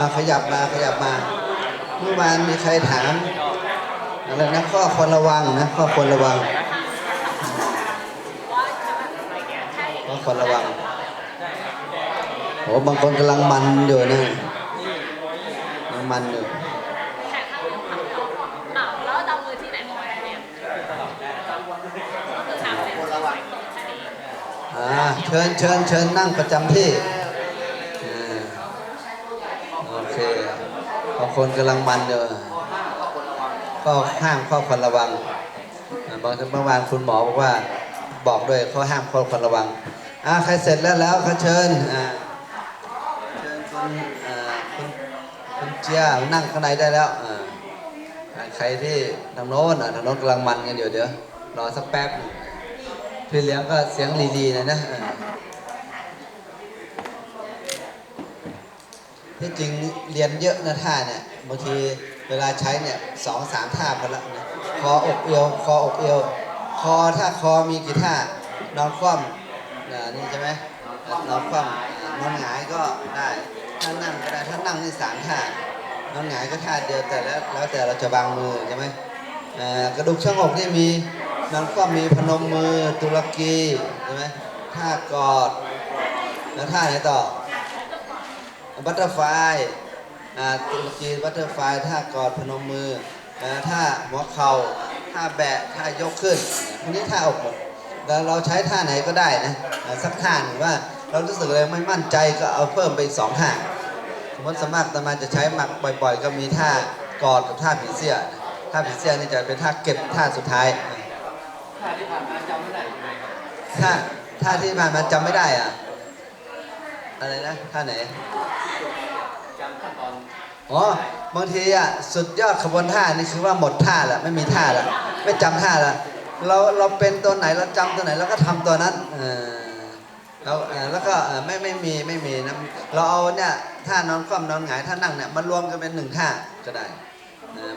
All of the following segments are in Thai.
อะขยับมาขยับมาเมื่อวานมีใครถามอะไรนะข้อควรระวังนะข้อควรระวังข้อควรระวังโอ้บางคนกำลังมันอยู่นะกำลังมันอยู่แขนข้างหนึ่งอ้าวแล้วจะเอามือที่ไหนมาไว้เนี่ยก็คือทำเป็นแค่นี้อ่าเชิญเชิญเชิญนั่งประจำที่อ่าโอเคบาง คนกำลังมันอยู่ข้อห้ามข้อควรระวังบางทีเมื่อวานคุณหมอบอกว่าบอกด้วยข้อห้ามข้อควรระวังอ่าใครเสร็จแล้วแล้วเขาเชิญอ่าเชิญคุณอ่าคุณคุณเจียนั่งข้างในได้แล้วอ่าใครที่ทางโน้นอะทางโน้นกำลังมันกันอยู่เดี๋ยวรอสักแป๊บหนึ่งพี่เลี้ยงก็เสียงลีๆนะนะเออ ที่จริงเรียนเยอะนะท่าเนี่ยบางทีเวลาใช้เนี่ยสองสามท่าพอละนะคออกเอวคออกเอวคอถ้าคอมีกี่ท่านอนคว่ำอ่านี่ใช่ไหมนอนคว่ำนอนหงายก็ได้ถ้านั่งก็ได้ถ้านั่งนี่สามท่านอนหงายก็ท่าเดียวแต่แล้วแล้วแต่เราจะวางมือใช่ไหมกระดูกช่องอกนี่มีนอนคว่ำมีพนมมือตุรกีใช่ไหมท่ากอดแล้วท่าไหนต่อ บัตเตอร์ไฟตุรกีบัตเตอร์ไฟท่ากอดพนมมือท่าหัวเข่าท่าแบะท่ายกขึ้นพวกนี้ท่าอกหมดแล้วเราใช้ท่าไหนก็ได้นะสักท่าหนึ่งว่าเรารู้สึกอะไรไม่มั่นใจก็เอาเพิ่มไปสองท่าสมมติสมมติตมาจะใช้หมักบ่อย ๆ ก็มีท่ากอดกับท่าผีเสื้อท่าผีเสื้อนี่จะเป็นท่าเก็บท่าสุดท้ายท่าที่ผ่านมาจำไม่ได้ไหมครับท่าท่าที่ผ่านมาจำไม่ได้อะอะไรนะท่าไหน อ๋อบางทีอะสุดยอดขบวนท่านี่คือว่าหมดท่าละไม่มีท่าละไม่จำท่าละเราเราเป็นตัวไหนเราจำตัวไหนเราก็ทำตัวนั้นเออเราเออแล้วก็ไม่ไม่มีไม่มีนะเราเอาเนี่ยท่านอนคว่ำนอนหงายท่านั่งเนี่ยมารวมกันเป็นหนึ่งท่าก็ได้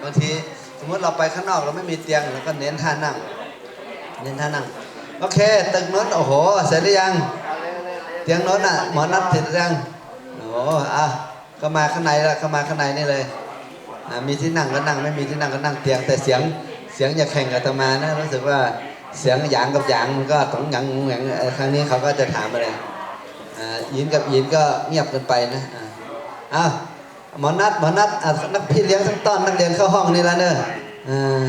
บางทีสมมติเราไปข้างนอกเราไม่มีเตียงเราก็เน้นท่านั่ง เน้นท่านั่งโอเคตึกนู้นโอ้โหเสร็จหรือยัง เตียงโน้นอะหมอนัดเสร็จหรือยังโอ้อะ ก็มาข้างในละก็มาข้างในนี่เลยมีที่นั่งก็นั่งไม่มีที่นั่งก็นั่งเตียง แต่เสียงเสียงอย่าแข่งกับตมานะรู้สึกว่าเสียงหยางกับหยางมันก็ต้องหยังหยังครั้งนี้เขาก็จะถามอะไรอ่ายินกับยินก็เงียบกันไปนะอ้าวหมอนัดหมอนัดนักพี่เลี้ยงทั้งต้อนนักเรียนเข้าห้องนี่แล้วเนอะอ่า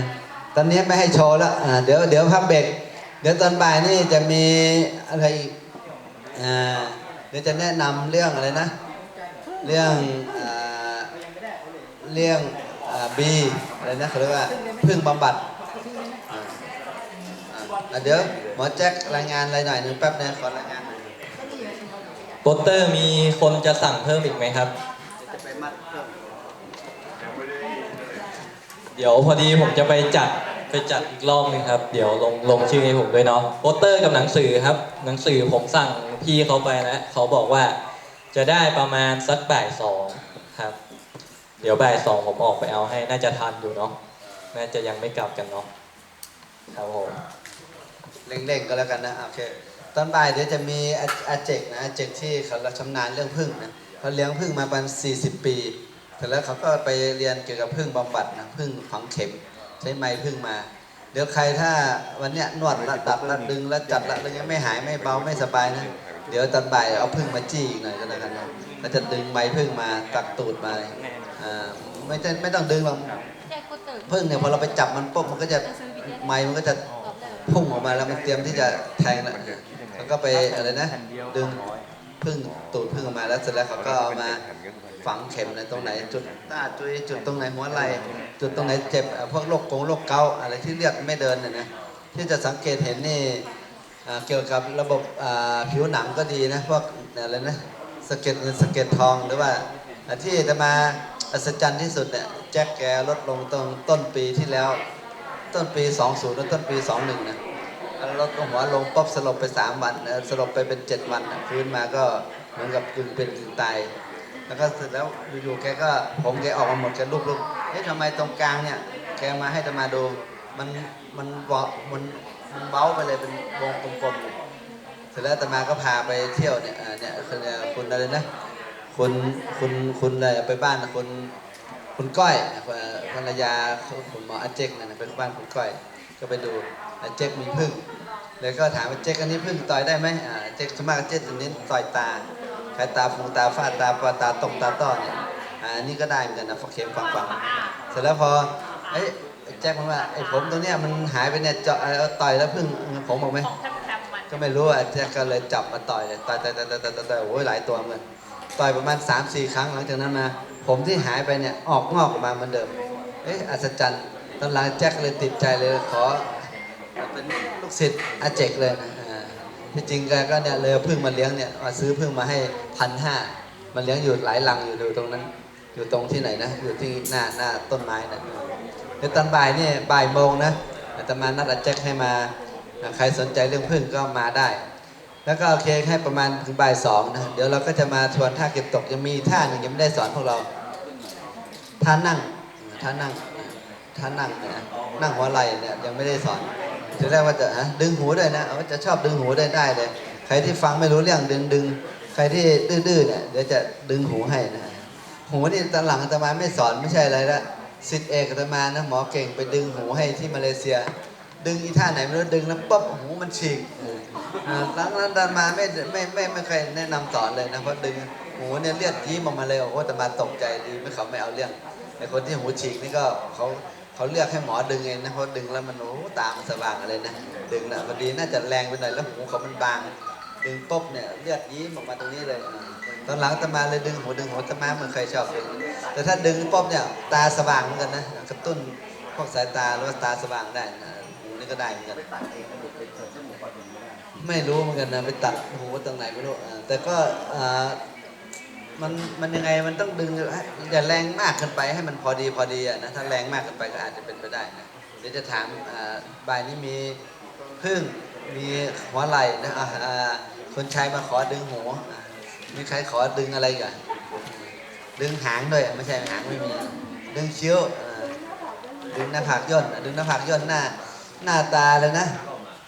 ตอนนี้ไม่ให้โชว์แล้วอ่าเดี๋ยวเดี๋ยวพักเบรกเดี๋ยวตอนบ่ายนี่จะมีอะไรอ่าเดี๋ยวจะแนะนำเรื่องอะไรนะ เรื่องอ่าเรื่องบีอะไรนะเขาเรียกว่าพึ่งบำบัดอ่าอ่าเดี๋ยวหมอแจ็ครายงานอะไรหน่อยหนึ่งแป๊บนึงขอรายงานหน่อยโปสเตอร์มีคนจะสั่งเพิ่มอีกไหมครับ จะไปมัดเพิ่มเดี๋ยวพอดีผมจะไปจัดไปจัดอีกรอบนึงครับ เดี๋ยวลงลงชื่อให้ผมด้วยเนาะโปสเตอร์กับหนังสือครับ หนังสือผมสั่งพี่เขาไปแล้วเขาบอกว่า จะได้ประมาณสักบ่ายสองครับ เดี๋ยวบ่ายสองผมออกไปเอาให้ น่าจะทันอยู่เนาะน่าจะยังไม่กลับกันเนาะครับผมเร่งๆก็แล้วกันนะโอเคตอนบ่ายเดี๋ยวจะมีอาเจกนะอาเจกที่เขาชำนาญเรื่องพึ่งนะเขาเลี้ยงพึ่งมาประมาณ40 ปีเสร็จแล้วเขาก็ไปเรียนเกี่ยวกับพึ่งบำบัดนะพึ่งฝังเข็ม ใช้ไม้พึ่งมา เดี๋ยวใครถ้าวันเนี้ยนวดล้วดับล้วดึงล้วจัดแล้วแล้วยังไม่หายไม่เบาไม่สบายนะ เดี๋ยวตอนบ่ายเอาพึ่งมาจี้อีกหน่อยก็แล้วกันนะแล้วจะดึงไม้พึ่งมาตักตูดมาอ่าไม่ต้องไม่ต้องดึงหรอกพึ่งเนี่ยพอเราไปจับมันปุ๊บมันก็จะไม้มันก็จะพุ่งออกมาแล้วมันเตรียมที่จะแทงแล้วแล้วก็ไปอะไรนะดึงพึ่งตูดพึ่งออกมาแล้วเสร็จแล้วเขาก็เอามาฝังเข็มในตรงไหน จุดหน้าจุยจุดตรงไหนหัวไหล่จุดตรงไหนเจ็บพวกโรคกงโรคเกาอะไรที่เลือดไม่เดินเนี่ยนะที่จะสังเกตเห็นนี่ เกี่ยวกับระบบผิวหนังก็ดีนะพวกอะไรนะสะเก็ดเงินสะเก็ดทองหรือว่าที่จะมาอัศจรรย์ที่สุดเนี่ยแจ็คแกลดลงตรงต้นปีที่แล้ว ต้นปี 20และต้นปี 21นะแล้วลดหัวลงป๊บสลบไป 3 วันสลบไปเป็น 7 วันนะฟื้นมาก็เหมือนกับกึ่งเป็นกึ่งตายแล้วก็เสร็จแล้วอยู่ๆแกก็ผมแกออกมาหมดแกลุกๆเอ๊ะทำไมตรงกลางเนี่ยแกมาให้ตมาดูมันมันเบามัน มันเบ้าไปเลยเป็นวงกลมๆเสร็จแล้วตมาก็พาไปเที่ยวเนี่ยเนี่ยคนคุณอะไรนะคคุณคุณคุณอะไรไปบ้านคุณคุณก้อยภรรยาคุณหมออาเจกนั่นนะไปบ้านคุณก้อย ก็ไปดูอาเจกมีพึ่งเลยก็ถามว่าเจกอันนี้พึ่งต่อยได้ไหมอ่าเจกสมากเจกตัวนี้ต่อยตาใครตาฟูตาฟาตาปาตาตกตาต้อเนี่ยอ่าอันนี้ก็ได้เหมือนกันนะฟักเข็มฟังฟังเสร็จแล้วพอเอ้ย แจ็คมันว่าไอ้ผมตรงเนี้ยมันหายไปเนี่ยเจาะเอาต่อยแล้วพึ่งผมบอกไหมของแทมแทมมันก็ไม่รู้อะแจ็คก็เลยจับมาต่อยเลยต่อยต่อยต่อยต่อยต่อยต่อยต่อยโอ้ยหลายตัวเหมือนต่อยประมาณ 3 4 ครั้งหลังจากนั้นมา ผมที่หายไปเนี่ยออกงอกออกมาเหมือนเดิมเอ๊ะอัศจรรย์ตอนหลังแจ็คเลยติดใจเลยขอเป็นลูกศิษย์อาเจกเลยนะอ่าที่จริงแกก็เนี่ยเลยเอาพึ่งมาเลี้ยงเนี่ยมาซื้อพึ่งมาให้พันห้ามันเลี้ยงอยู่หลายลังอยู่ดูตรงนั้น อยู่ตรงที่ไหนนะ อยู่ที่หน้าหน้าต้นไม้นะ เดี๋ยวตอนบ่ายนี่บ่ายโมงนะอาตมานัดอาแจ็คให้มา ใครสนใจเรื่องพึ่งก็มาได้ แล้วก็โอเคให้ประมาณถึงบ่ายสองนะเดี๋ยวเราก็จะมาทวนท่าเก็บตกยังมีท่าหนึ่งยังไม่ได้สอนพวกเราท่านั่งท่านั่งท่านั่งนะนั่งหัวไหล่เนี่ยยังไม่ได้สอนจะแรกว่าจะดึงหูด้วยนะว่าจะชอบดึงหูได้ได้เลยใครที่ฟังไม่รู้เรื่องดึงดึงใครที่ดื้อๆเนี่ยเดี๋ยวจะดึงหูให้นะหูนี่ตอนหลังอาตมาไม่สอนไม่ใช่อะไรละ สิทธิเอกอาตมานะหมอเก่งไปดึงหูให้ที่มาเลเซีย ดึงอีท่าไหนไม่รู้ดึงแล้วปั๊บหูมันฉีกหลังนั้นตมาไม่ไม่ไม่ไม่เคยแนะนำสอนเลยนะเพราะดึงหูเนี่ยเลือดยิ้มออกมาเลยโอ้โหอาตมาตกใจดีไม่เขาไม่เอาเรื่องไอ้คนที่หูฉีกนี่ก็เขาเขาเลือกให้หมอดึงเองนะเพราะดึงแล้วมันโอ้ตามันสว่างอะไรนะดึงนะพอดีน่าจะแรงไปหน่อยแล้วหูเขามันบางดึงปุ๊บเนี่ยเลือดยิ้มออกมาตรงนี้เลย ตอนหลังตมาเลยดึงหูดึงหูอาตมาเหมือนเคยชอบดึงแต่ถ้าดึงปุ๊บเนี่ยตาสว่างเหมือนกันนะกระตุ้นพวกสายตาหรือว่าตาสว่างได้หูนี่ก็ได้เหมือนกันไม่รู้เหมือนกันนะไปตัดหูตรงไหนไม่รู้แต่ก็อ่ามันมันยังไงมันต้องดึงอย่าแรงมากเกินไปให้มันพอดีพอดีอะนะถ้าแรงมากเกินไปก็อาจจะเป็นไปได้นะเดี๋ยวจะถามอ่าบ่ายนี้มีพึ่งมีหัวไหล่นะอ่าคนชายมาขอดึงหูอ่า มีใครขอดึงอะไรกันดึงหางด้วยไม่ใช่หางไม่มีดึงคิ้วดึงหน้าผากย่นดึงหน้าผากย่นหน้าหน้าตาเลยนะ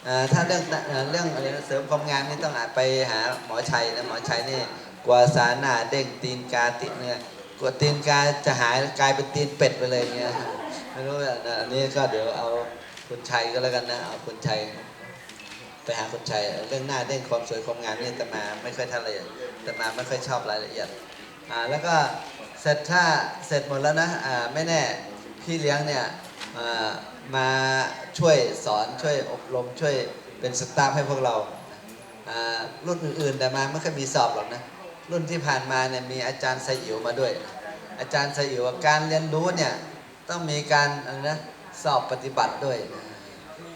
อ่าถ้าเรื่องเรื่องอะไรเสริมความงามนี่ต้องอาจไปหาหมอชัยนะหมอชัยนี่กว่าสาหน้าเด้งตีนกาติดเนี่ยกว่าตีนกาจะหายกลายเป็นตีนเป็ดไปเลยเนี่ยไม่รู้อะอันนี้ก็เดี๋ยวเอาคุณชัยก็แล้วกันนะเอาคุณชัย ไปหาคนชัยเรื่องหน้าเรื่องความสวยความงามนี่แต่มาไม่ค่อยท่านเอียแต่มาไม่ค่อยชอบรายละเอียดอ่าแล้วก็เสร็จถ้าเสร็จหมดแล้วนะอ่าไม่แน่พี่เลี้ยงเนี่ยอ่ามาช่วยสอนช่วยอบรมช่วยเป็นสตาฟให้พวกเราอ่ารุ่นอื่นๆแต่มาไม่ค่อยมีสอบหรอกนะรุ่นที่ผ่านมาเนี่ยมีอาจารย์ไซอิ๋วมาด้วย อาจารย์ไซอิ๋วการเรียนรู้เนี่ยต้องมีการอะไรนะสอบปฏิบัติด้วย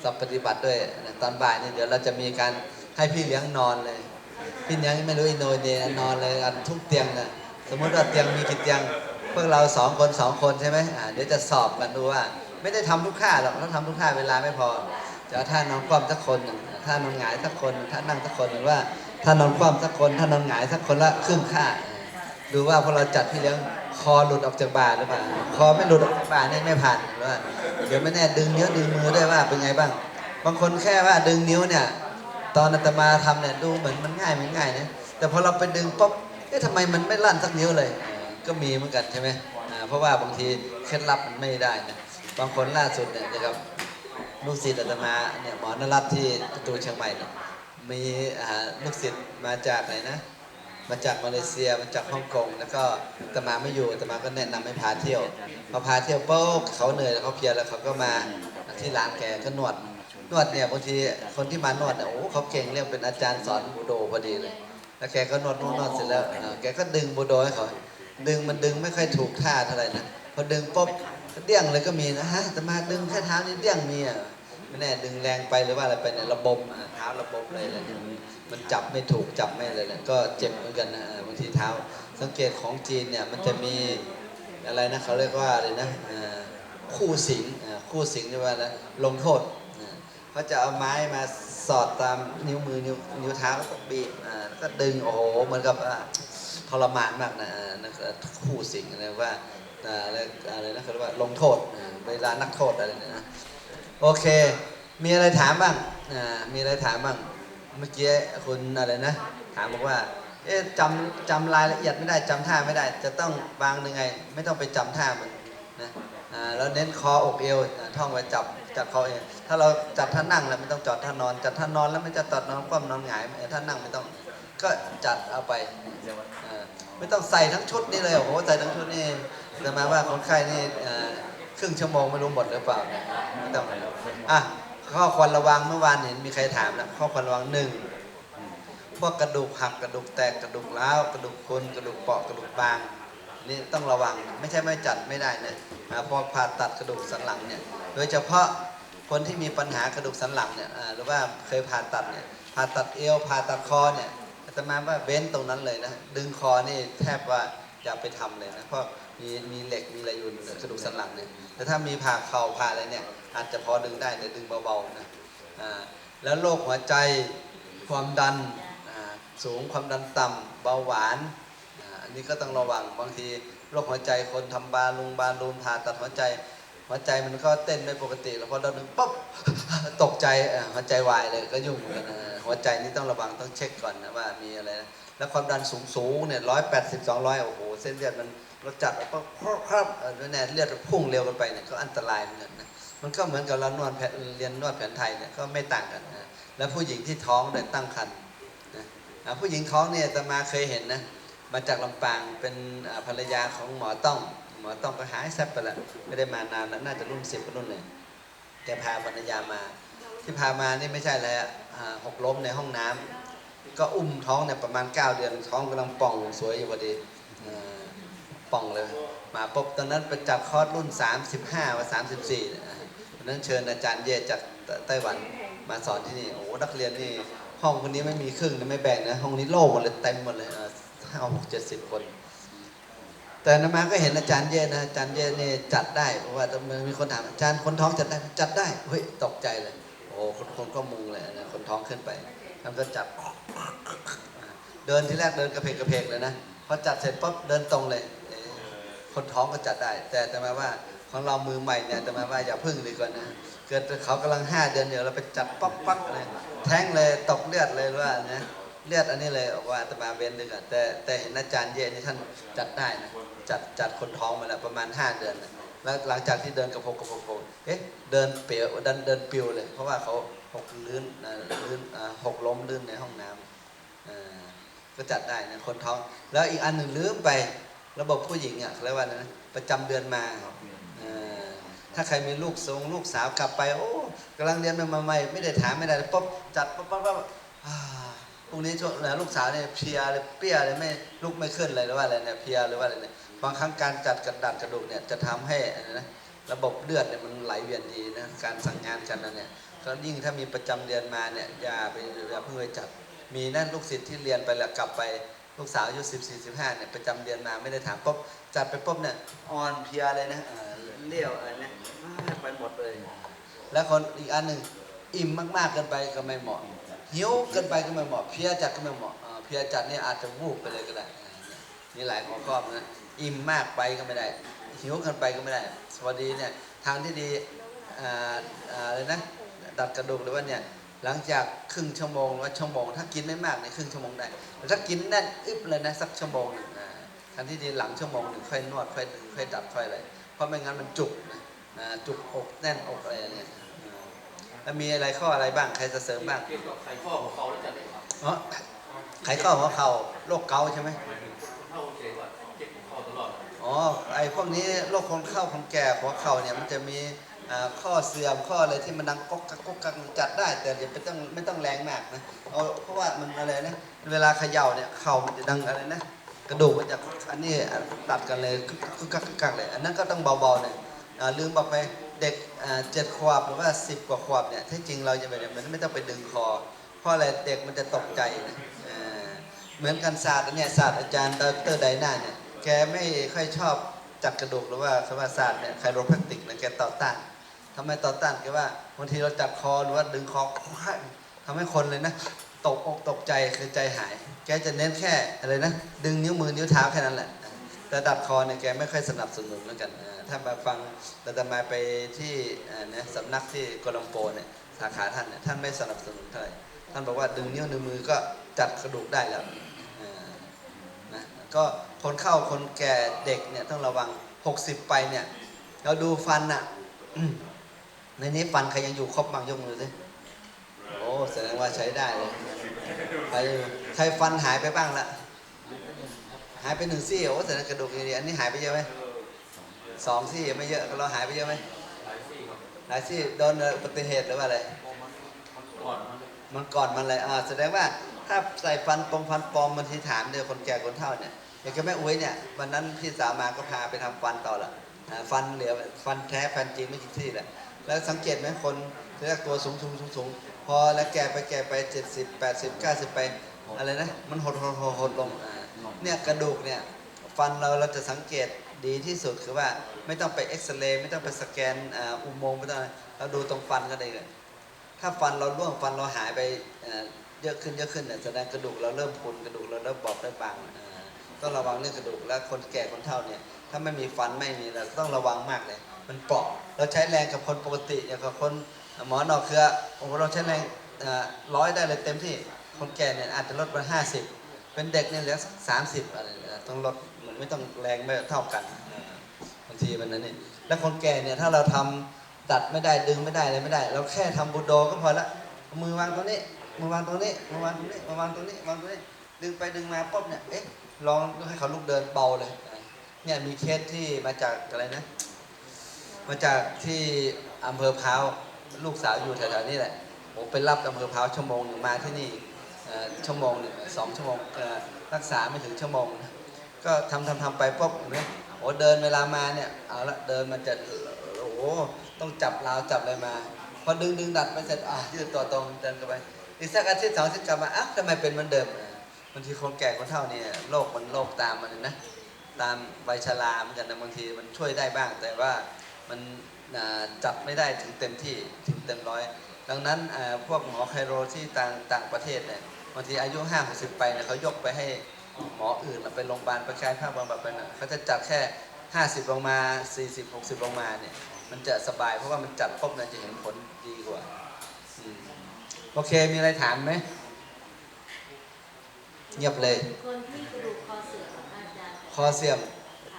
สอบปฏิบัติด้วยตอนบ่ายนี่เดี๋ยวเราจะมีการให้พี่เลี้ยงนอนเลย พี่เลี้ยงไม่รู้อินโดนีเซียนอนเลยกันทุกเตียงนะสมมติว่าเตียงมีกี่เตียงพวกเราสองคนสองคนใช่ไหมเดี๋ยวจะสอบกันดูว่า ไม่ได้ทำทุกค่าหรอกถ้าทำทุกค่าเวลาไม่พอจะเอาท่านอนคว่ำสักคนท่านอนหงายสักคนท่านั่งสักคนหรือว่าท่านอนคว่ำสักคนท่านอนหงายสักคนละครึ่งค่า ดูว่าพอเราจัดพี่เลี้ยงคอหลุดออกจากบ่าหรือเปล่า คอไม่หลุดออกจากบ่าเนี่ยไม่ผ่านหรือว่าเดี๋ยวไม่แน่ดึงนิ้วดึงมือได้วยว่าเป็นไงบ้าง บางคนแค่ว่าดึงนิ้วเนี่ย ตอนอาตมาทำเนี่ยดูเหมือนมันง่ายมันง่ายนะแต่พอเราไปดึงปุ๊บเอ๊ะทำไมมันไม่ลั่นสักนิ้วเลย ก็มีเหมือนกันใช่ไหมเพราะว่าบางทีเคล็ดลับมันไม่ได้นะบางคนล่าสุดเนี่ยนะครับลูกศิษย์อาตมาเนี่ยหมอนรัตที่ประตูเชียงใหม่เนี่ยมีลูกศิษย์มาจากไหนนะ มาจากมาเลเซียมาจากฮ่องกงแล้วก็ตมาไม่อยู่ตมาก็แนะนำให้พาเที่ยวพอพาเที่ยวปุ๊บเขาเหนื่อยแล้วเขาเพลียแล้วเขาก็มาที่ร้านแกก็นวดนวดเนี่ยบางทีคนที่มานวดเนี่ยโอ้เขาเก่งเรื่องเป็นอาจารย์สอนบูโดพอดีเลยแล้วแกก็นวดนวดนวดเสร็จแล้วแกก็ดึงบูโดให้เขาดึงมันดึงไม่ค่อยถูกท่าเท่าไหร่นะพอดึงปุ๊บเดี้ยงเลยก็มีนะฮะแต่มาดึงแค่เท้านี่เดี้ยงมีอะ ไม่แน่ดึงแรงไปหรือว่าอะไรไปเนี่ยระบมอะเท้าระบมเลยอะไรเนี่ยมันจับไม่ถูกจับไม่เลยเนี่ยก็เจ็บเหมือนกันนะบางทีเท้า สังเกตของจีนเนี่ยมันจะมีอะไรนะเขาเรียกว่าอะไรนะคู่สิงคู่สิงเรียกว่าอะไรลงโทษเขาจะเอาไม้มาสอดตามนิ้วมือนิ้วนิ้วเท้าแล้วก็บีบก็ดึงโอ้โหเหมือนกับทรมานมากนะนักคู่สิงอะไรว่าอะไรอะไรนะเขาเรียกว่าลงโทษเวลานักโทษอะไรเนี่ย โอเค มีอะไรถามบ้างอ่ามีอะไรถามบ้าง เมื่อกี้คุณอะไรนะ ถามบอกว่า เอ๊ะจำจำรายละเอียดไม่ได้จำท่าไม่ได้ จะต้องวางยังไง ไม่ต้องไปจำท่ามันนะอ่าแล้วเน้นคออกเอวท่องไว้จับจับคอเอวถ้าเราจัดท่านั่งแล้วไม่ต้องจอดท่านอนจัดท่านอนแล้วไม่จะตัดนอนคว่ำนอนหงายท่านั่งไม่ต้องก็จัดเอาไปอ่าไม่ต้องใส่ทั้งชุดนี่เลยโอ้โหใส่ทั้งชุดนี่จะมาว่าคนไข้นี่อ่า ครึ่งชั่วโมงไม่รู้หมดหรือเปล่านี่ยไม่ต้องอะข้อควรระวังเมื่อวานเห็นมีใครถามนะข้อควรระวังหนึ่งพวกกระดูกหักกระดูกแตกกระดูกร้าวกระดูกพรุนกระดูกเปาะกระดูกบางนี่ต้องระวังไม่ใช่ไม่จัดไม่ได้นะพอผ่าตัดกระดูกสันหลังเนี่ยโดยเฉพาะคนที่มีปัญหากระดูกสันหลังเนี่ยหรือว่าเคยผ่าตัดเนี่ยผ่าตัดเอวผ่าตัดคอเนี่ยอาตมาว่าเบ้นตรงนั้นเลยนะดึงคอนี่แทบว่าอย่าไปทำเลยนะเพราะ มีมีเหล็กมีอะไรอยู่ในกระดูกสันหลังเนี่ยแต่ถ้ามีผ่าเข่าผ่าอะไรเนี่ยอาจจะพอดึงได้แต่ดึงเบาๆนะอ่าแล้วโรคหัวใจความดันอ่าสูงความดันต่ำเบาหวานอ่าอันนี้ก็ต้องระวังบางทีโรคหัวใจคนทำบาลุงบาลูนผ่าตัดหัวใจ หัวใจมันก็เต้นไม่ปกติ แล้วพอเราดึงปุ๊บตกใจอ่าหัวใจวายเลยก็ยุ่งเหมือนกันนะหัวใจนี่ต้องระวังต้องเช็คก่อนนะว่ามีอะไรนะแล้วความดันสูงสูงเนี่ยร้อยแปดสิบสองร้อยโอ้โหเส้นเลือดมัน เราจัดปุ๊บครับเออแน่เลือดพุ่งเร็วกันไปเนี่ยก็อันตรายเหมือนกันนะมันก็เหมือนกับเรานวดแผนเรียนนวดแผนไทยเนี่ยก็ไม่ต่างกันนะแล้วผู้หญิงที่ท้องโดยตั้งครรภ์นะผู้หญิงท้องเนี่ยตมาเคยเห็นนะมาจากลำปางเป็นภรรยาของหมอต้อง หมอต้องก็หายแซ่บไปแล้วไม่ได้มานานแล้วน่าจะรุ่นสิบรุ่นเลยแกพาภรรยามา ที่พามานี่ไม่ใช่อะไรหกล้มในห้องน้ำก็อุ้มท้องเนี่ยประมาณ 9 เดือนท้องกำลังป่องสวยอยู่พอดี ป่องเลย มาปุ๊บตอนนั้นไปจัดคอร์สรุ่น 35ว่า34นี่ยอ่าตอนนั้นเชิญอาจารย์เย่จากไต้หวันมาสอนที่นี่ โอ้นักเรียนนี่ห้องคนนี้ไม่มีครึ่งนะไม่แบ่งนะห้องนี้โล่งหมดเลยเต็มหมดเลยห้าหกเจ็ดสิบคน แต่นมาก็เห็นอาจารย์เย่นะอาจารย์เย่นี่จัดได้เพราะว่ามันมีคนถามอาจารย์คนท้องจัดได้จัดได้เฮ้ยตกใจเลย โอ้คนคนก็มุงเลยนะคนท้องขึ้นไปท่านก็จับเดินที่แรกเดินกระเพกกระเพกเลยนะพอจัดเสร็จปุ๊บเดินตรงเลย คนท้องก็จัดได้ แต่แต่มาว่าของเรามือใหม่เนี่ยแต่มาว่าอย่าพึ่งดีกว่านะเกิดเขากำลังห้าเดือนเดียวเราไปจัดป๊อกป๊อกเลยแท้งเลยตกเลือดเลยว่านะเลือดอันนี้เลยบอกว่าอาตมาเว้นดีกว่าแต่แต่เห็นอาจารย์เย่นี่ท่านจัดได้นะจัดจัดคนท้องมาแล้วประมาณห้าเดือนนะแล้วหลังจากที่เดินกระโปงกระโปงกระโปงเอ๊ะเดินเปียวเดินเดินปิวเลย เพราะว่าเขาหกลื่นนะลื่นหกล้มลื่นในห้องน้ำก็จัดได้นะคนท้อง แล้วอีกอันหนึ่งลืมไป ระบบผู้หญิงอะเขาเรียกว่าอะไรนะประจำเดือนมาอ่าถ้าใครมีลูกทรงลูกสาวกลับไป โอ้กำลังเรียนมาใหม่ไม่ได้ถามไม่ได้ปุ๊บจัดปุ๊บปุ๊บปุ๊บอ่าพรุ่งนี้ช่วงนะลูกสาวเนี่ยเพลียเลยเปี้ยเลยไม่ลุกไม่ขึ้นเลยหรือว่าอะไรเนี่ยเพลียหรือว่าอะไรเนี่ยบางครั้งการจัดกระดัดกระดูกเนี่ยจะทำให้อะไรนะระบบเลือดเนี่ยมันไหลเวียนดีนะการสั่งงานกันนะเนี่ยก็ยิ่งถ้ามีประจำเดือนมาเนี่ยอย่าไปอย่าเพิ่งไปจัดมีนั่นลูกศิษย์ที่เรียนไปแล้วกลับไป ลูกสาวอายุสิบสี่สิบห้าเนี่ยประจำเดือนมาไม่ได้ถามปุ๊บจัดไปปุ๊บเนี่ยอ่อนเพลียเลยนะเออเลี้ยวอะไรเนี่ยไปหมดเลย แล้วคนอีกอันหนึ่งอิ่มมากๆเกินไปก็ไม่เหมาะหิวเกินไปก็ไม่เหมาะเพลียจัดก็ไม่เหมาะเพลียจัดเนี่ยอาจจะวูบไปเลยก็ได้นี่ยมีหลายข้อข้อนะอิ่มมากไปก็ไม่ได้ หิวเกินไปก็ไม่ได้ สวัสดีเนี่ยทางที่ดีอ่าอ่าอะไรนะดัดกระดูกหรือว่าเนี่ย หลังจากครึ่งชั่วโมงหรือว่าชั่วโมง ถ้ากินไม่มากในยครึ่งชั่วโมงได้แต่ถ้ากินแน่นอึบเลยนะสักชั่วโมงหนึ่งอ่าทันที่ดีหลังชั่วโมงหนึ่งค่อยนวดค่อยดึงค่อยดัดค่อยอะไรเพราะไม่งั้นมันจุกนะอ่าจุกอกแน่นอกอะไรอย่างเงี้ยอ่าแล้วมีอะไรข้ออะไรบ้างใครจะเสริมบ้างเกี่ยวกับไขข้อของเขาแล้วจัดได้ครับอ๋อไขข้อหัวเข่าโรคเกาต์ใช่ไหมเข้าเฉยว่าเจ็บของเขาตลอดอ๋อไอ้พวกนี้โรคคนเข้าคนแก่หัวเข่าเนี่ยมันจะมีอ่า ข้อเสื่อมข้ออะไรที่มันดังก๊อกกักก๊อกกักจัดได้ แต่อย่าไปต้องไม่ต้องแรงมากนะเอาเพราะว่ามันอะไรนะเวลาเขย่าเนี่ยเข่ามันจะดังอะไรนะกระดูกมันจะอันนี้ตัดกันเลยกึกกึกกักกึกกักเลยอันนั้นก็ต้องเบาๆหน่อยลืมบอกไปเด็กเจ็ดขวบหรือว่าสิบกว่าขวบเนี่ยที่จริงเราจะไปเนี่ยมันไม่ต้องไปดึงคอ เพราะอะไรเด็กมันจะตกใจนะเหมือนกันศาสตร์เนี่ยศาสตร์อาจารย์ดรไดนาเนี่ยแกไม่ค่อยชอบจัดกระดูกหรือว่าสมาศาสตร์เนี่ยไคโรแพคติกนี่ยแกต่อต้าน ทำไมต่อต้านแกว่าบางทีเราจับคอหรือว่าดึงคอทำให้คนเลยนะตกอกตกใจคือใจหาย แกจะเน้นแค่อะไรนะดึงนิ้วมือนิ้วเท้าแค่นั้นแหละแต่ดัดคอเนี่ยแกไม่ค่อยสนับสนุนเหมือนกันถ้ามาฟังแต่ตมาไปที่เนี่ยสำนักที่โกลัมโปเนี่ยสาขาท่านเนี่ยท่านไม่สนับสนุนเท่าไหร่ท่านบอกว่าดึงนิ้วนิ้วมือก็จัดกระดูกได้แล้วอ่าก็คนเข้าคนแก่เด็กเนี่ยต้องระวัง 60 ไปเนี่ยเราดูฟันอะ ในนี้ฟันใครยังอยู่ครบบางยกมือสิโอ้แสดงว่าใช้ได้เลยใครใครฟันหายไปบ้างละหายไปหนึ่งซี่โอ้แสดงกระดูกดีอันนี้หายไปเยอะไหมสองซี่ไม่เยอะเราหายไปเยอะไหมหลายซี่โดนอุบัติเหตุหรือว่าอะไรมันก่อนมันเลยอ่าแสดงว่าถ้าใส่ฟันปลอมฟันปลอมบางทีถามเดียวคนแก่คนเฒ่าเนี่ยอย่างกับแม่อุ้ยเนี่ยวันนั้นพี่สาวมาก็พาไปทำฟันต่อละฟันเหลือฟันแท้ฟันจริงไม่จริงที่แหละ แล้วสังเกตไหมคนเรียกตัวสูงสูงสูงสูงพอแล้วแก่ไปแก่ไป70 80 90ไปอะไรนะ มันหดหดหดหดลงเนี่ยกระดูกเนี่ยฟันเราเราจะสังเกตดีที่สุดคือว่าไม่ต้องไปเอ็กซเรย์ไม่ต้องไปสแกนอุโมงค์ไม่ต้องเราดูตรงฟันก็ได้เลยถ้าฟันเราร่วงฟันเราหายไปเยอะขึ้นเยอะขึ้นเนี่ยแสดงกระดูกเราเริ่มพุนกระดูกเราเริ่มบอบได้บาง ต้องระวังเรื่องกระดูกและคนแก่คนเฒ่าเนี่ยถ้าไม่มีฟันไม่มีเราต้องระวังมากเลย มันเปราะเราใช้แรงกับคนปกติอย่างกับคนหมอนอกเครือโอ้เราใช้แรงร้อยได้เลยเต็มที่คนแก่เนี่ยอาจจะลดมาห้าสิบเป็นเด็กเนี่ยเหลือสามสิบอะไรต้องลดมันไม่ต้องแรงไม่เท่ากันบางทีมันนั้นนี่แล้วคนแก่เนี่ยถ้าเราทำตัดไม่ได้ดึงไม่ได้อะไรไม่ได้ เราแค่ทำบูโดก็พอละมือวางตรงนี้มือวางตรงนี้มือวางตรงนี้มือวางตรงนี้วางตรงนี้ดึงไปดึงมาปุ๊บเนี่ยเอ๊ะ ลองให้เขาลุกเดินเบาเลย เนี่ยมีเคสที่มาจากอะไรนะ มาจากที่อำเภอพร้าวลูกสาวอยู่แถวๆนี้แหละผมไปรับอำเภอพร้าวชั่วโมงหนึ่งมาที่นี่ชั่วโมงหนึ่งสองชั่วโมงรักษาไม่ถึงชั่วโมง ก็ทำทำทำไปปุ๊บเห็นไหมโอ้เดินเวลามาเนี่ยเอาละเดินมันจะโอ้โหต้องจับราวจับอะไรมา พอดึงดึงดัดไปเสร็จอะยืดตัวตรงเดินกันไปอีกสักอาทิตย์สองอาทิตย์กลับมาอะทำไมเป็นเหมือนเดิม บางทีคนแก่คนเฒ่าเนี่ยโรคมันโรคตามมันนะตามวัยชราเหมือนกันนะบางทีมันช่วยได้บ้าง แต่ว่ามันจับไม่ได้ถึงเต็มที่ถึงเต็มร้อย ดังนั้นพวกหมอไคโรที่ต่างต่างประเทศเนี่ยบางทีอายุ5 6 0ไปเนี่ยเขายกไปให้หมออื่นน่ะไปโรงพยาบาลประกายภาพบำบัดไปนะเขาจะจัดแค่50ลงมา40 60ลงมาเนี่ยมันจะสบายเพราะว่ามันจัดปุ๊บเนี่ยจะเห็นผลดีกว่าโอเคมีอะไรถามไหม เงียบเลยคนที่กระดูกคอเสื่อมอาจารย์คอเสื่อม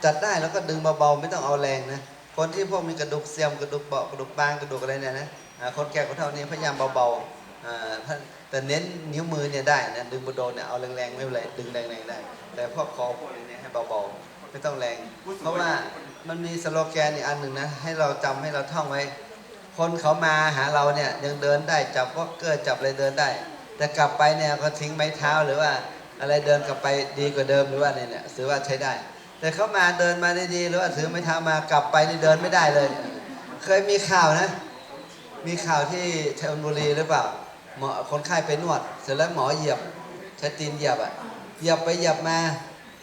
จัดได้แล้วก็ดึงเบาๆไม่ต้องเอาแรงนะคนที่พวกมีกระดูกเสื่อมกระดูกเบากระดูกบางกระดูกอะไรเนี่ยนะอ่าคนแก่คนเฒ่านี่พยายามเบาๆอ่าถ้าแต่เน้นนิ้วมือเนี่ยได้นะดึงบโดนเนี่ยเอาแรงๆไม่เป็นไรดึงแรงๆได้ แต่พวกคอพวกนี้เนี่ยให้เบาๆไม่ต้องแรง เพราะว่ามันมีสโลแกนอีกอันหนึ่งนะให้เราจำให้เราท่องไว้ คนเขามาหาเราเนี่ยยังเดินได้จับวอกเกอร์จับอะไรเดินได้ แต่กลับไปเนี่ยก็ทิ้งไม้เท้าหรือว่า อะไรเดินกลับไปดีกว่าเดิมหรือว่าเนี่ยเนี่ยถือว่าใช้ได้ แต่เขามาเดินมาดีๆหรือว่าถือไม้เท้ามากลับไปนี่เดินไม่ได้เลย เคยมีข่าวนะ มีข่าวที่ชลบุรีหรือเปล่าหมอคนไข้ไปนวด เสร็จแล้วหมอเหยียบใช้ตีนเหยียบอะเหยียบไปเหยียบมา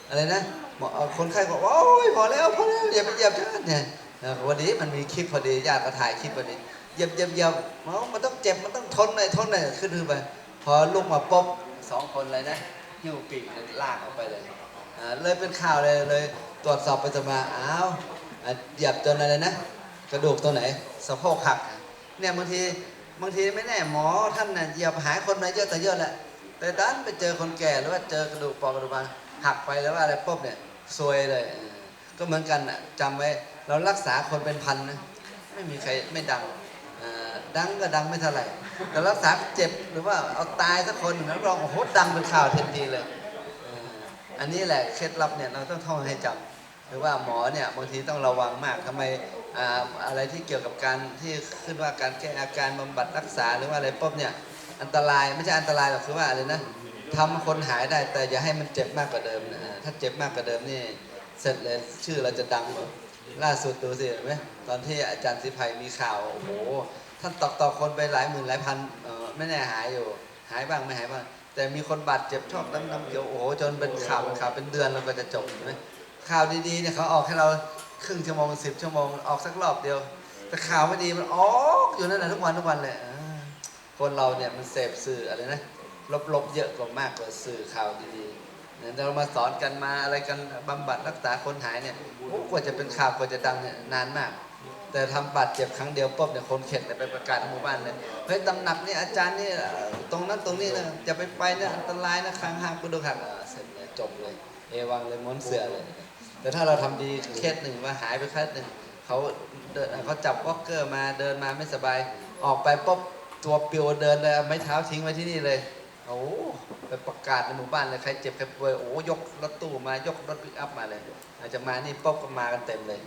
อะไรนะหมอคนไข้บอกโอ้ยพอแล้วพอแล้วอย่าไปเหยียบฉันเนี่ยวันนี้มันมีคลิปพอดีญาติก็ถ่ายคลิปพอดีเหยียบเหยียบเหยียบหมอมันต้องเจ็บมันต้องทนหน่อยทนหน่อยขึ้นขึ้นไปพอลุกมาปุ๊บสองคนเลยนะ หิ้วปีกเลยลากออกไปเลยอ่าเลยเป็นข่าวเลยเลยตรวจสอบไปตรวจมาอ้าวอะเหยียบจนอะไรนะ กระดูกตัวไหนสะโพกหัก เนี่ยบางทีบางทีไม่แน่หมอท่านน่ะเหยียบหายคนมาเยอะแต่เยอะแหละแต่ดันไปเจอคนแก่หรือว่าเจอกระดูกปอกกระดูกบาหักไปแล้วว่าอะไรปุ๊บเนี่ยซวยเลยเออก็เหมือนกันน่ะจำไว้เรารักษาคนเป็นพันนะไม่มีใครไม่ดัง ดังก็ดังไม่เท่าไหร่ แต่รักษาเจ็บหรือว่าเอาตายสักคนแล้วรองโอ้โหดังเป็นข่าวทันทีเลย อันนี้แหละเคล็ดลับเนี่ยเราต้องท่องให้จำหรือว่าหมอเนี่ยบางทีต้องระวังมากทำไมอ่าอะไรที่เกี่ยวกับการที่ขึ้นว่าการแก้อาการบำบัดรักษาหรือว่าอะไรปุ๊บเนี่ยอันตรายไม่ใช่อันตรายหรอกคือว่าอะไรนะทำคนหายได้แต่อย่าให้มันเจ็บมากกว่าเดิมนะถ้าเจ็บมากกว่าเดิมนี่เสร็จเลยชื่อเราจะดังหมดล่าสุดดูสิเห็นไหมตอนที่อาจารย์สิภัยมีข่าวโอ้โห ท่านตอกต่อคนไปหลายหมื่นหลายพันไม่แน่หายอยู่ หายบ้างไม่หายบ้าง แต่มีคนบาดเจ็บชอบน้ำน้ำเขียวโอ้โหจนเป็นข่าวเป็นข่าวเป็นเดือนแล้วก็จะจบเห็นไหมข่าวดีๆเนี่ยเขาออกให้เราครึ่งชั่วโมงสิบชั่วโมงออกสักรอบเดียว แต่ข่าวไม่ดีมันออกอยู่นั่นแหละทุกวันทุกวันเลยคนเราเนี่ยมันเสพสื่ออะไรนะลบๆเยอะกว่ามากกว่าสื่อข่าวดีๆเนี่ยเรามาสอนกันมาอะไรกันบำบัดรักษาคนหายเนี่ยโอ้กว่าจะเป็นข่าวกว่าจะดังเนี่ยนานมาก แต่ทำบาดเจ็บครั้งเดียวปุ๊บเนี่ยคนเข็ดเลยไปประกาศหมู่บ้านเลยเฮ้ยตำหนักนี่อาจารย์นี่ตรงนั้นตรงนี้นะจะไปไปนะอันตรายนะคางหักกระดูกหักอ่าเสร็จเลยจบเลย เอวังเลยม้วนเสือเลย แต่ถ้าเราทำดีเคสหนึ่งว่าหายไปเคสหนึ่งเขาเดินเขาจับวอลเกอร์มาเดินมาไม่สบายออกไปปุ๊บตัวปิวเดินเลยไม้เท้าทิ้งไว้ที่นี่เลยโอ้ไปประกาศในหมู่บ้านเลยใครเจ็บใครป่วยโอ้ยกรถตู้มายกรถปิกอัพมาเลย อาจจะมานี่ปุ๊บก็มากันเต็มเลย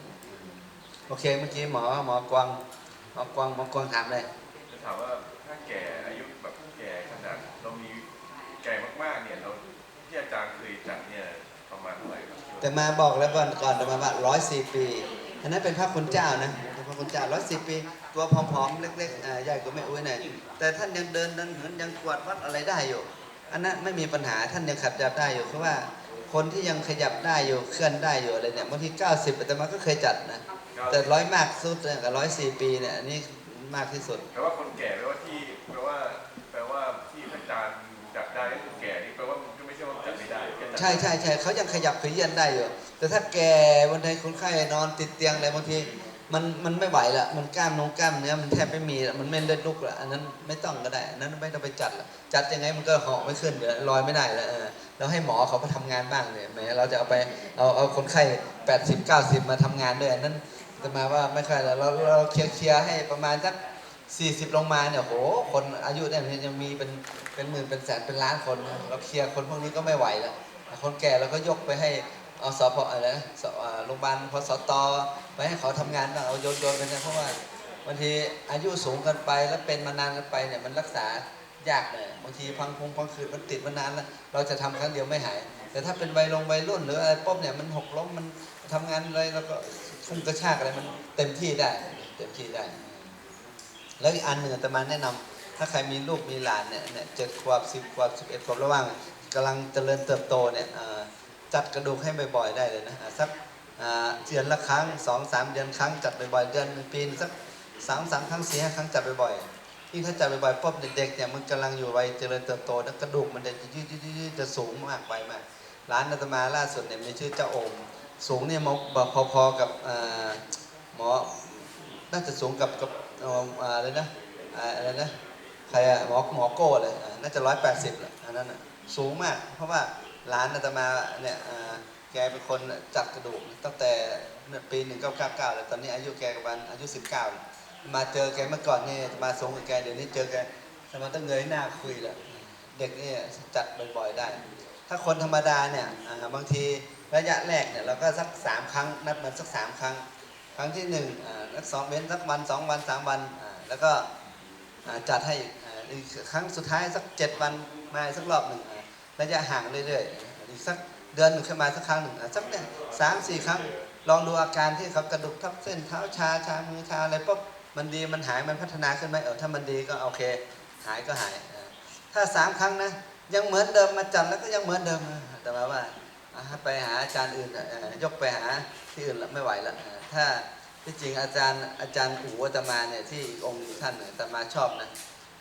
โอเคเมื่อกี้หมอหมอกวางหมอกวางหมอกวางถามเลยจะถามว่าถ้าแก่อายุแบบแก่ขนาดเรามีแก่มากๆเนี่ยเราที่อาจารย์เคยจัดเนี่ยประมาณเท่าไหร่ครับแต่มาบอกแล้วก่อนก่อนจะมาว่าร้อยสี่ปีอันนั้นเป็นพระคุณเจ้านะเป็นพระคุณเจ้าร้อยสี่ปี ตัวผอมๆเล็กๆอ่าใหญ่กว่าแม่อุ้ยหน่อยแต่ท่านยังเดินเดินเหินยังกวาดวัดอะไรได้อยู่ อันนั้นไม่มีปัญหาท่านยังขับจับได้อยู่เพราะว่าคนที่ยังขยับได้อยู่เคลื่อนได้อยู่อะไรเนี่ยบางทีเก้าสิบแต่มาก็เคยจัดนะ แต่ร้อยมากสุดเนี่ยกับร้อยสี่ปีเนี่ยอันนี้มากที่สุดแปลว่าคนแก่แปลว่าที่แปลว่าแปลว่าที่อาจารย์จัดได้ก็คือแก่นี่แปลว่ามันก็ไม่ใช่ว่าจัดไม่ได้แค่จัดใช่ใช่ใช่เขายังขยับขยื่นได้อยู่แต่ถ้าแกบางทีคนไข้นอนติดเตียงอะไรบางทีมันมันไม่ไหวละมันกล้ามนงกล้ามเนื้อมันแทบไม่มีละมันไม่เลือดลุกละอันนั้นไม่ต้องก็ได้อันนั้นไม่ต้องไปจัดละจัดยังไงมันก็เหาะไม่ขึ้นเดี๋ยวลอยไม่ได้ละเออเราให้หมอเขาไปทำงานบ้างเนี่ยแหมเราจะเอาไปเอาเอาคนไข้แปดสิบเก้าสิบมาทำงานด้วยอันนั้น จะมาว่าไม่ค่อยละเราเราเคลียร์เคลียร์ให้ประมาณสักสี่สิบลงมาเนี่ยโหคนอายุเนี่ยยังมีเป็นเป็นหมื่นเป็นแสนเป็นล้านคนนะเราเคลียร์คนพวกนี้ก็ไม่ไหวละคนแก่เราก็ยกไปให้อสพอะไรนะสอโรงพยาบาลพสตไปให้เขาทำงานบ้างเอาโยนโยนไปนะเพราะว่าบางทีอายุสูงเกันไปแล้วเป็นมานานเกันไปเนี่ยมันรักษายากเลยบางทีพังพงพังคืนมันติดมานานแล้วเราจะทำครั้งเดียวไม่หาย แต่ถ้าเป็นวัยลงวัยรุ่นหรืออะไรปุ๊บเนี่ยมันหกล้มมันทำงานอะไรแล้วก็ ฟุ้งกระชากอะไรมันเต็มที่ได้ เต็มที่ได้ แล้วอีกอันหนึ่งอาตมาแนะนำถ้าใครมีลูกมีหลานเนี่ยเนี่ยเจ็ดขวบสิบขวบสิบเอ็ดขวบระหว่างกำลังเจริญเติบโตเนี่ยจัดกระดูกให้บ่อยๆได้เลยนะสักเดือนละครั้งสองสามเดือนครั้งจัดบ่อยๆเดือนปีนสักสามสามครั้งสี่ห้าครั้งจัดบ่อยๆยิ่งถ้าจัดบ่อยๆปุ๊บเด็กๆเนี่ยมันกำลังอยู่วัยเจริญเติบโตแล้วกระดูกมันจะยืดยืดจะสูงมากไปมากร้านอาตมาล่าสุดเนี่ยมีชื่อเจ้าโอม สูงเนี่ยมอพอๆกับหมอน่าจะสูงกับกับอะไรนะอะไรนะใครอะหมอหมอโก้เลยน่าจะร้อยแปดสิบแหละอันนั้นน่ะสูงมาก เพราะว่าร้านอาตมาเนี่ยแกเป็นคนจัดกระดูกตั้งแต่ปีหนึ่งเก้าเก้าเก้าเลยตอนนี้อายุแกประมาณอายุสิบเก้ามาเจอแกเมื่อก่อนนี่มาสูงกับแกเดี๋ยวนี้เจอแกสมาต้องเงยหน้าคุยแล้วเด็กนี่จัดบ่อยๆได้ ถ้าคนธรรมดาเนี่ยบางที ระยะแรกเนี่ยเราก็สักสามครั้งนัดมันสักสามครั้ง ครั้งที่หนึ่งนักสองเว้นสักวันสองวันสามวันแล้วก็จัดให้อีกครั้งสุดท้ายสักเจ็ดวันมาสักรอบหนึ่งระยะห่างเรื่อยๆอีกสักเดือนหนึ่งขึ้นมาสักครั้งหนึ่งสักเนี่ยสามสี่ครั้งลองดูอาการที่เขากระดูกทับเส้นเท้าชาชามือชาอะไรปุ๊บมันดีมันหายมันพัฒนาขึ้นไหมเออถ้ามันดีก็โอเค หายก็หาย ถ้าสามครั้งนะยังเหมือนเดิมมาจัดแล้วก็ยังเหมือนเดิมแต่ว่า,วา ไปหาอาจารย์อื่นยกไปหาที่อื่นละไม่ไหวละถ้าที่จริงอาจารย์อาจารย์อู๋อาตมาเนี่ยที่องค์ท่านเนี่ยอาตมาชอบนะ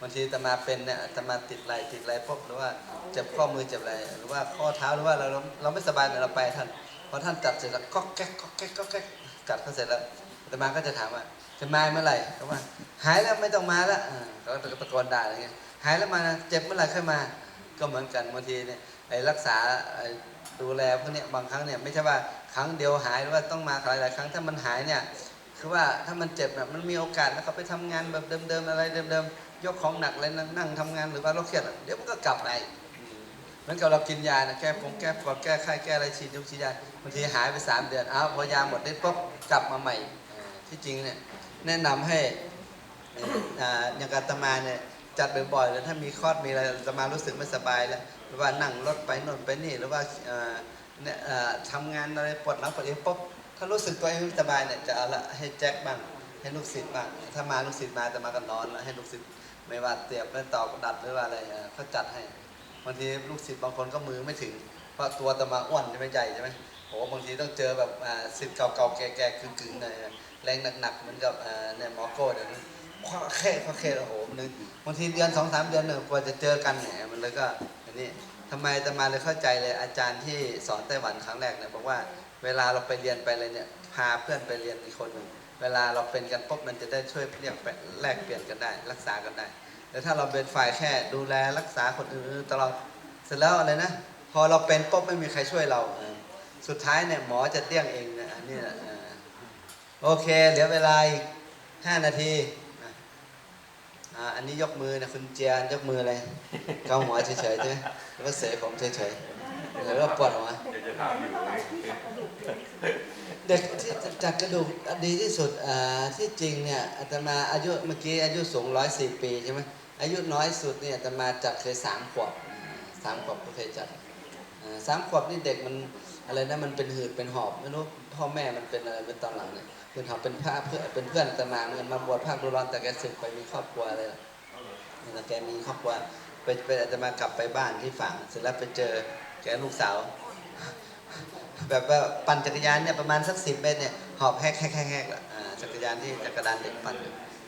บางทีอาตมาเป็นเนี่ยอาตมาติดไหลติดไหลพวกหรือว่าเจ็บข้อมือเจ็บอะไรหรือว่าข้อเท้าหรือว่าเราเราเราไม่สบายเราไปท่านพอท่านจัดเสร็จแล้วก็แก๊กก็แก๊กก็แก๊กจัดเขาเสร็จแล้วอาตมาก็จะถามว่าจะมาเมื่อไหร่เขาว่าหายแล้วไม่ต้องมาแล้วเขาก็ตะโกนด่าอะไรเงี้ยหายแล้วมาเจ็บเมื่อไหร่ค่อยมา ก็เหมือนกันบางทีเนี่ยไอ้รักษา ดูแลพวกเนี้ยบางครั้งเนี่ยไม่ใช่ว่าครั้งเดียวหายหรือว่าต้องมาหลายหลายครั้งถ้ามันหายเนี่ยคือว่าถ้ามันเจ็บเนี่ยมันมีโอกาสแล้วเขาไปทำงานแบบเดิมๆอะไรเดิมๆยกของหนักอะไรนั่งนั่งทำงานหรือว่าเราเครียดเดี๋ยวมันก็กลับมาอีกอืมเหมือนกับเรากินยานะแก้ปงแก้ปวดแก้ไข้แก้อะไรฉีดยงฉีดยาบางทีหายไปสามเดือนอ้าวพอยาหมดได้ปุ๊บกลับมาใหม่ที่จริงเนี่ยแนะนำให้อ่าอย่างอาตมาเนี่ยจัดบ่อยๆแล้วถ้ามีคลอดมีอะไรอาตมารู้สึกไม่สบายแล้ว รือว่านั่งรถไปนนไปนี่หรือว่าเอ่อเนี่ยทำงานอะไรปวดหลังปวดเอวปุ๊บถ้ารู้สึกตัวเองไม่สบายเนี่ยจะเอาละให้แจ็คบ้างให้ลูกศิษย์บ้างถ้ามาลูกศิษย์มาจะมากันนอนแล้วให้ลูกศิษย์ไม่ว่าเตียบไม่ตอกดัดหรือว่าอะไรเขาจัดให้บางทีลูกศิษย์บางคนก็มือไม่ถึง เพราะตัวตมาอ้วนใช่ไหมใหญ่ใช่ไหมโอ้บางทีต้องเจอแบบศิษย์เก่าๆแก่ๆกึ่งๆหน่อยแรงหนักๆเหมือนกับเนี่ยหมอโก้เดี๋ยวนี้คว้าแค่คว้าแค่โอ้โหนึงบางทีเดือนสองสามเดือนหนึ่งกว่าจะเจอกันเนี่ยมันเลยก็ นนี้ทำไมอาตมาเลยเข้าใจเลยอาจารย์ที่สอนไต้หวันครั้งแรกเนี่ยบอกว่าเวลาเราไปเรียนไปอะไรเนี่ยพาเพื่อนไปเรียนอีกคนหนึ่งเวลาเราเป็นกันปุ๊บมันจะได้ช่วยเรียกแลกเปลี่ยนกันได้ รักษากันได้แต่ถ้าเราเป็นฝ่ายแค่ดูแลรักษาคนอื่นตลอดเสร็จแล้วอะไรนะพอเราเป็นปุ๊บไม่มีใครช่วยเรา สุดท้ายเนี่ยหมอจะเตี้ยงเองนะนี่โอเคเหลือเวลาอีกห้านาที อะอ่าอันนี้ยกมือนะคุณเจียนยกมืออะไรเกาหัวเฉยๆใช่ไหมหรือว่าเสยผมเฉยๆหรือว่าปวดหัวเดี๋ยวจะถามอยู่เลยเด็กที่จัดกระดูกดีที่สุดอ่าที่จริงเนี่ยอาตมาอายุเมื่อกี้อายุสูงร้อยสี่ปีใช่ไหมอายุน้อยสุดเนี่ยอาตมาจัดเคยสามขวบอ่าสามขวบก็เคยจัดอ่าสามขวบนี่เด็กมันอะไรนะมันเป็นหืดเป็นหอบไม่รู้พ่อแม่มันเป็นอะไรเป็นตอนหลังเนี่ย เป็นหอบเป็นผ้าเพื่อนเป็นเพื่อนอาตมามันมาบวชภาครุร้อนแต่แกศึกไปมีครอบครัวอะไรล่ะแต่แกมีครอบครัวไปไปอาตมากลับไปบ้านที่ฝั่งเสร็จแล้วไปเจอแกลูกสาว แบบว่าปั่นจักรยานเนี่ยประมาณสักสิบเมตรเนี่ยหอบแฮกแฮกแฮกและอ่าจักรยานที่จักรยานเด็กปั่น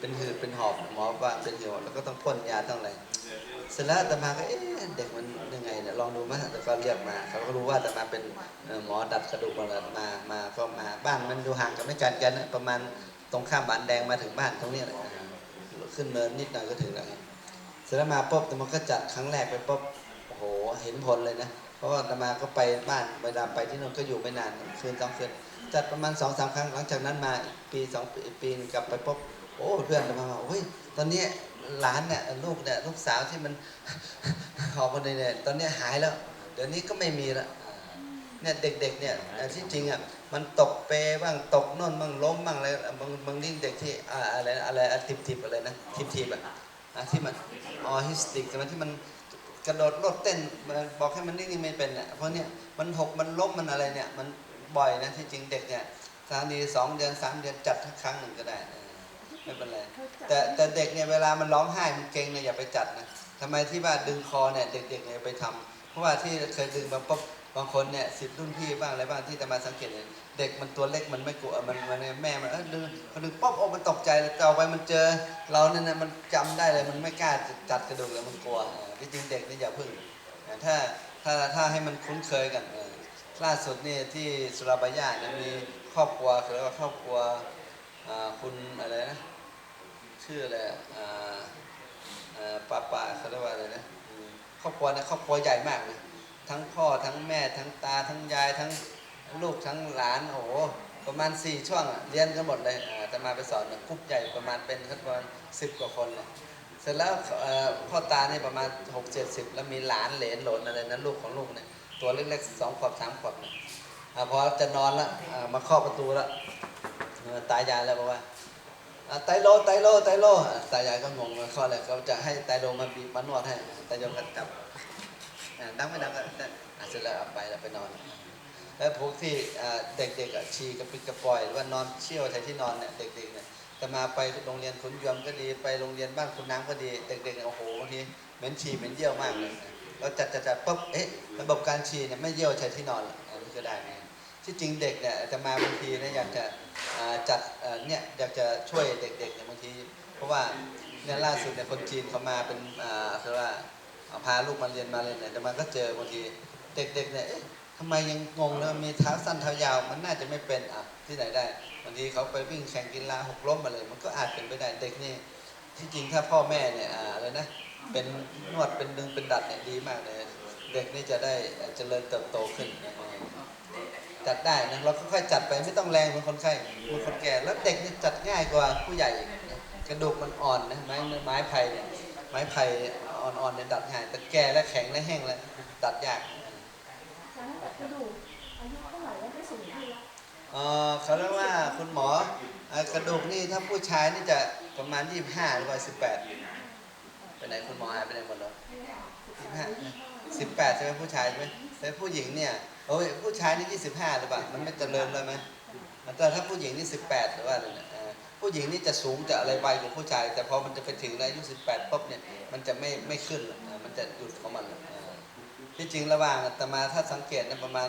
เป็นหืดเป็นหอบหมอว่าเป็นหืดแล้วก็ต้องพ่นยาต้องอะไร เสร็จแล้วอาตมาก็เอ๊ะเด็กมันยังไงเนี่ยลองดูมั้ยแล้วก็เรียกมาเขาก็รู้ว่าอาตมาเป็นหมอดัดกระดูกมาแล้วมามาก็มาบ้านมันอยู่ห่างกันไม่ไกลกันประมาณตรงข้ามบ้านแดงมาถึงบ้านตรงนี้แหละขึ้นเนินนิดหน่อยก็ถึงแล้วเสร็จแล้วมาปุ๊บแต่มันก็จัดครั้งแรกไปปุ๊บโอ้โหเห็นผลเลยนะเพราะว่าอาตมาก็ไปบ้านเวลาไปที่นู่นก็อยู่ไม่นานคืนสองคืนจัดประมาณสองสามครั้งหลังจากนั้นมาปีสองปีปีหนึ่งกลับไปปุ๊บโอ้เพื่อนอาตมาบอกโอ้ยตอนนี้ หลานเนี่ยลูกเนี่ยลูกสาวที่มันหอบคนเนี่ยตอนนี้หายแล้ว เดี๋ยวนี้ก็ไม่มีละเนี่ยเด็กๆเนี่ยที่จริงอะมันตกเปบ้างตกน่นบ้างล้มบ้างอะไรบางบางนี่เด็กที่อะไรอะไรทิบทิบๆอะไรนะทิบทิบๆอะที่มันออฮิสติกใช่ไหมที่มันกระโดดโลดเต้นบอกให้มันนิ่งๆไม่เป็นเนี่ยเพราะเนี่ยมันหกมันล้มมันอะไรเนี่ยมันบ่อยนะที่จริงเด็กเนี่ยสถามดีสองเดือนสามเดือนจัดทั้งครั้งหนึ่งก็ได้ ไม่เป็นไรแต่แต่เด็กเนี่ยเวลามันร้องไห้มันเก่งเนี่ยอย่าไปจัดนะทำไมที่ว่าดึงคอเนี่ยเด็กๆเนี่ยไปทำเพราะว่าที่เคยดึงบางปุ๊บบางคนเนี่ยสิทธิ์รุ่นพี่บ้างอะไรบ้างที่จะมาสังเกตเห็นเด็กมันตัวเล็กมันไม่กลัวมันมันแม่มันเออดึงพอดึงป๊อบโอ้มันตกใจเลยต่อไปมันเจอ เราเนี่ยนะมันจำได้เลยมันไม่กล้าจัดกระดูกเลยมันกลัวเออที่จริงเด็กนี่อย่าพึ่งถ้าถ้าถ้าให้มันคุ้นเคยกันเออล่าสุดนี่ที่สุราบายาเนี่ยมีครอบครัวเขาเรียกว่าครอบครัวอ่าคุณอะไรนะ ชื่ออะไรอ่าอ่าป้าป้าเขาเรียกว่าอะไรนะครอบครัวเนี่ยครอบครัวใหญ่มากเลยทั้งพ่อทั้งแม่ทั้งตาทั้งยายทั้งลูกทั้งหลานโอ้โหประมาณสี่ช่วงอะเรียนกันหมดเลยอ่าแต่มาไปสอนเนี่ยกรุ๊ปใหญ่ประมาณเป็นประมาณสิบกว่าคนเลยเสร็จแล้วอ่อพ่อตาเนี่ยประมาณหกเจ็ดสิบแล้วมีหลานเหลนหลนอะไรนะลูกของลูกเนี่ยตัวเล็กๆสองขวบสามขวบเนี่ยอ่าพอจะนอนล้วอ่ามาเคาะประตูล้วเออตายายแล้วบอกว่า ไตโลไตโลไตโลอ่าตายายก็งงมาเคาะอะไรเขาจะให้ไตโลมาบีบมานวดให้ไตโลก็จับอ่าดังไม่ดังก็เสร็จแล้วเอาไปแล้วไปนอนแล้วพวกที่เด็กๆอะฉี่กระปิดกระปล่อยหรือว่านอนเชี่ยวใช้ที่นอนเนี่ยเด็กๆเนี่ยแต่มาไปโรงเรียนขุนยวมก็ดีไปโรงเรียนบ้านคุณน้ำก็ดีเด็กๆโอ้โหบางทีเหม็นฉี่เหม็นเยี่ยวมากเลยเราจัดจัดจัดปุ๊บเอ๊ะระบบการฉี่เนี่ยไม่เยี่ยวใช้ที่นอนหรอกอันนี้ก็ได้ไง ที่จริงเด็กเนี่ยจะมาบางทีเนี่ยอยากจะจัดเนี่ยอยากจะช่วยเด็กๆเนี่ยบางที เพราะว่าเนี่ยล่าสุดเนี่ยคนจีนเขามาเป็นอ่าคือว่าเอาพาลูกมาเรียนมาเรียนเนี่ยแต่มันก็เจอบางทีเด็กๆเนี่ยทำไมยังงงเลยมีเท้าสั้นเท้ายาว มันน่าจะไม่เป็นอะที่ไหนได้บางทีเขาไปวิ่งแข่งกีฬาหกล้มมาเลย มันก็อาจเป็นไปได้เด็กนี่ที่จริงถ้าพ่อแม่เนี่ยอะไรนะเป็นนวดเป็นดึงเป็นดัดเนี่ยดีมากเลย เด็กนี่จะได้เจริญเติบโตขึ้นนะ จัดได้นะเราค่อยๆจัดไปไม่ต้องแรงเหมือนคนไข้เหมือนคนแก่แล้วเด็กนี่จัดง่ายกว่าผู้ใหญ่อีกนะกระดูกมันอ่อนนะไม้ไม้ไผ่เนี่ยไม้ไผ่อ่อนๆเนี่ยดัดง่ายแต่แก่และแข็งและแห้งแล้วดัดยากกระดูกอายุเท่าไหร่แล้วไม่สูงที่ละเอ่อเขาเรียกว่าคุณหมอเอ่อกระดูกนี่ถ้าผู้ชายนี่จะประมาณ 25 หรือว่า 18 ไปไหนคุณหมอหายไปไหนหมดเลย25 18ใช่ไหมผู้ชายใช่ไหมแต่ผู้หญิงเนี่ยโอ้ยผู้ชายนี่25หรือเปล่ามันไม่เจริญเลยไหมแต่ถ้าผู้หญิงนี่18หรือว่าผู้หญิงนี่จะสูงจะอะไรไวกว่าผู้ชาย แต่พอมันจะไปถึงอายุ18ปุ๊บเนี่ยมันจะไม่ไม่ขึ้นมันจะหยุดของมันที่จริงระหว่างอาตมาถ้าสังเกตนะประมาณ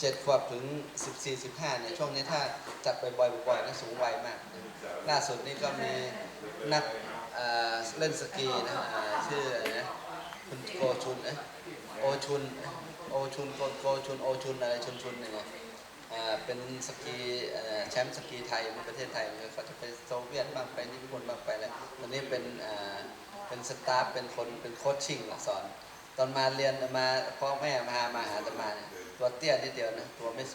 เจ็ดขวบถึงสิบสี่สิบห้าเนี่ยช่วงนี้ถ้าจัดบ่อยๆบ่อยๆนะสูงไวมาก ล่าสุดนี่ก็มีนักเล่นสกีนะชื่ออะไรนะคุณโกชุนเอ้ยโอชุน โอชุนโกโกชุน โอชุนอะไรชุนชุนเนี่ยอ่าเป็นสกีแชมป์สกีไทยในประเทศไทยเขาจะไปโซเวียตบ้างไปญี่ปุ่นบ้างไปแล้วตอนนี้เป็นอ่าเป็นสตาฟเป็นคนเป็นโคชชิ่งสอน ตอนมาเรียนมาพ่อแม่มามาหาตมาเนี่ยตัวเตี้ยนิดเดียวนะตัวไม่สูง